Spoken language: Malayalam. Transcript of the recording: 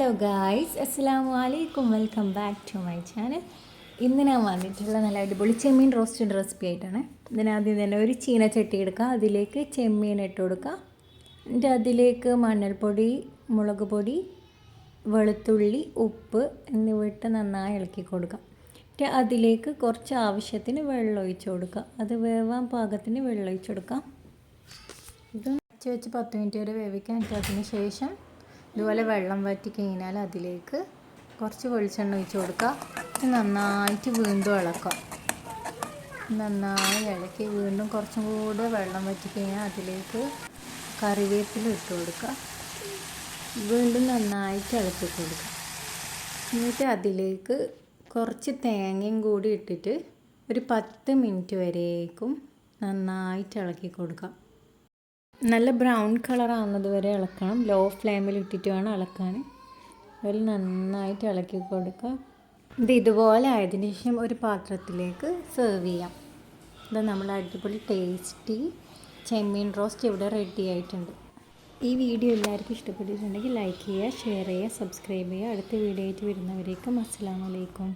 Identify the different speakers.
Speaker 1: ഹലോ ഗായ്സ് അസ്സലാമു അലൈക്കും welcome back to my channel ഇന്ന് ഞാൻ വന്നിട്ടുള്ള നല്ല അടിപൊളി ചെമ്മീൻ റോസ്റ്റഡ് റെസിപ്പി ആയിട്ടാണ്. ഇതിനാദ്യം തന്നെ ഒരു ചീനച്ചട്ടി എടുക്കുക അതിലേക്ക് ചെമ്മീൻ ഇട്ട് കൊടുക്കുക എന്നിട്ട് അതിലേക്ക് മണ്ണൽപ്പൊടി മുളക് പൊടി വെളുത്തുള്ളി ഉപ്പ് എന്നിവ ഇട്ട് നന്നായി ഇളക്കി കൊടുക്കുക എന്നിട്ട് അതിലേക്ക് കുറച്ച് ആവശ്യത്തിന് വെള്ളം ഒഴിച്ച് കൊടുക്കുക അത് വേവാൻ പാകത്തിന് വെള്ളം ഒഴിച്ച് കൊടുക്കുക ഇത് വെച്ച് പത്ത് മിനിറ്റ് വരെ വേവിക്കാൻ ഇട്ടതിന് ശേഷം ഇതുപോലെ വെള്ളം വറ്റി കഴിഞ്ഞാൽ അതിലേക്ക് കുറച്ച് വെളിച്ചെണ്ണ ഒഴിച്ച് കൊടുക്കുക. നന്നായിട്ട് വീണ്ടും ഇളക്കുക. നന്നായി ഇളക്കി വീണ്ടും കുറച്ചും കൂടെ വെള്ളം വറ്റി കഴിഞ്ഞാൽ അതിലേക്ക് കറിവേപ്പില ഇട്ട് കൊടുക്കുക. വീണ്ടും നന്നായിട്ട് ഇളക്കി കൊടുക്കുക. എന്നിട്ട് അതിലേക്ക് കുറച്ച് തേങ്ങയും കൂടി ഇട്ടിട്ട് ഒരു പത്ത് മിനിറ്റ് വരേക്കും നന്നായിട്ട് ഇളക്കി കൊടുക്കാം നല്ല ബ്രൗൺ കളർ ആവുന്നത് വരെ ഇളക്കണം. ലോ ഫ്ലെയിമിൽ ഇട്ടിട്ട് വേണം ഇളക്കാൻ. അതിൽ നന്നായിട്ട് ഇളക്കി കൊടുക്കുക. ഇത് ഇതുപോലെ ആയതിനു ശേഷം ഒരു പാത്രത്തിലേക്ക് സെർവ് ചെയ്യാം. ഇത് നമ്മൾ അടിപൊളി ടേസ്റ്റി ചെമ്മീൻ റോസ്റ്റ് ഇവിടെ റെഡി ആയിട്ടുണ്ട്. ഈ വീഡിയോ എല്ലാവർക്കും ഇഷ്ടപ്പെട്ടിട്ടുണ്ടെങ്കിൽ ലൈക്ക് ചെയ്യുക ഷെയർ ചെയ്യുക സബ്സ്ക്രൈബ് ചെയ്യുക. അടുത്ത വീഡിയോ ആയിട്ട് വരുന്നവരേക്കും അസ്സാം വലൈക്കും